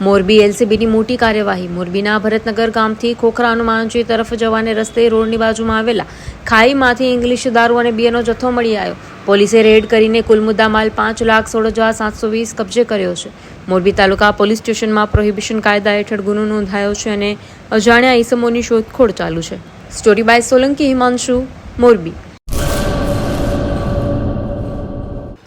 મોરબી એલસીબીની મોટી કાર્યવાહી. મોરબીના ભરતનગર ગામથી ખોખરા હનુમાનજી તરફ જવાને રસ્તે રોડની બાજુમાં આવેલા ખાઈમાંથી ઇંગ્લિશ દારૂ અને બિયરનો જથ્થો મળી આવ્યો. પોલીસે રેડ કરીને કુલ મુદ્દામાલ પાંચ લાખ સોળ હજાર સાતસો વીસ કબજે કર્યો છે. મોરબી તાલુકા પોલીસ સ્ટેશનમાં પ્રોહિબિશન કાયદા હેઠળ ગુનો નોંધાયો છે અને અજાણ્યા ઈસમોની શોધખોળ ચાલુ છે. Story by Solanki Himanshu, Morbi.